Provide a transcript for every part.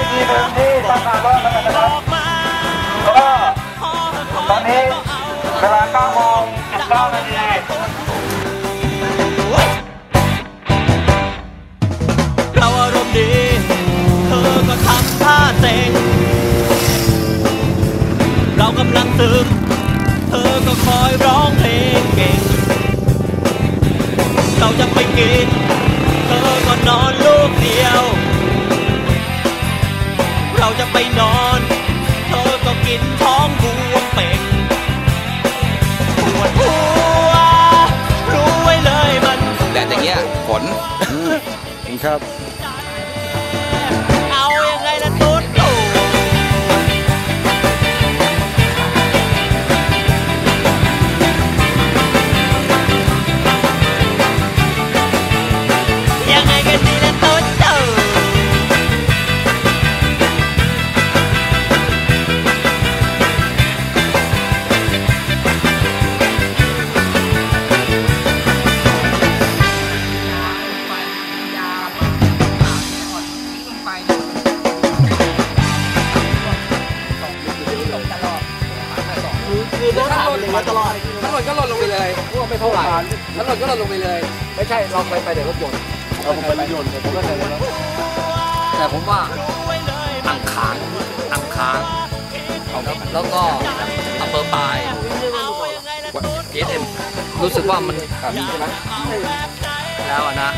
อีกทีหที่ตั้งาร์บอมันนะครับก็ตอนนี้เวลา9โมง9นาทีเราอารมณ์ดี เธอก็ทำท่าเซ็งเรากำลังตึงเธอก็คอยร้องเพลงเก่ง เราจะไปกิน เธอก็นอนลูกเดียว จะไปนอน เธอก็กินท้องบวมเป็งปวดหัวรู้ไว้เลยมัน แดดอย่างเงี้ยฝน ครับ นก็หล่นลงไปเลยพวกไม่เท่าไหร่ถ้าหล่นก็หล่นลงไปเลย ไม่ใช่เราเคยไปเดี๋ยวรถยนต์เอาผมไปรถยนต์ผมก็เคยแล้วแต่ผมว่าอังคารอังคารแล้วแล้วก็อำเภอปลายเอสเอ็มรู้สึกว่ามันมีใช่ไหมแล้วอะนะ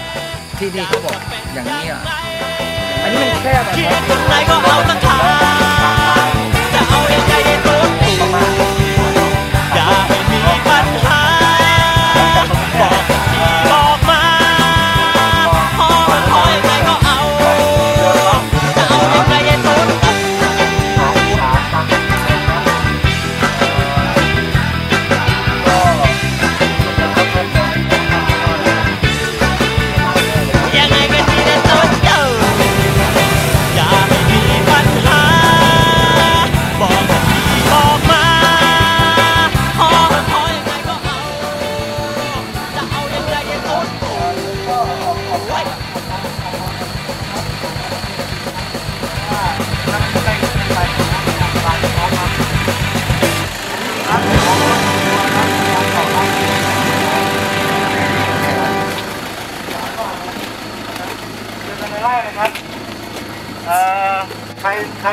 ที่นี่เขาบอกอย่างนี้อะอันนี้มันแคบอะเขีคยรันบ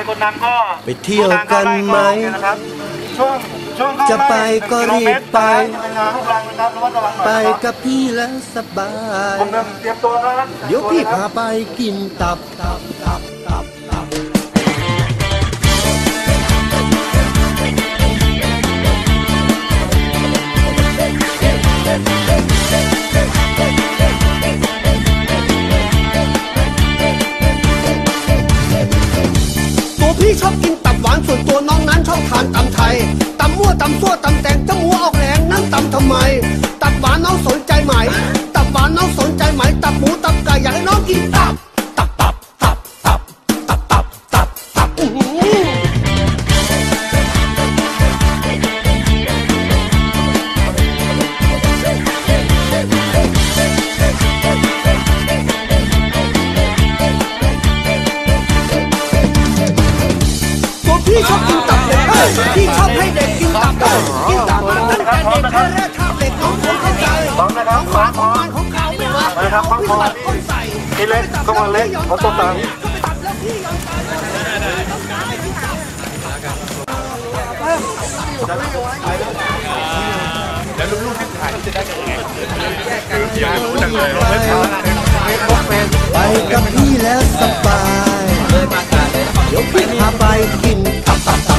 คนังก็ไปเที่ยวกันไหมช่วงจะไปก็รีบไป ไปกับพี่แล้วสบาย เดี๋ยวพี่พาไปกินตับตับตับ ทานตำไทยตำมั่วตำซั่วตำแต ที่ชอบให้เด็กกินตับกินตับตั้งแต่เด็กแค่แรกข้าวเด็กของผมเข้าใจของหวานของมันของเขาไม่ว่าของพี่บัติก้นใส่พี่เล็กก็มาเล็กเขาต้องตังก็ไปตับแล้วพี่ยอมตายแล้วลูกๆที่ถ่ายจะได้ยังไงอนากรู้จังเลไม่พอไปกับพี่แล้วสบายเลยมาตาเลยยกพี่พาไปกินตับตับตับ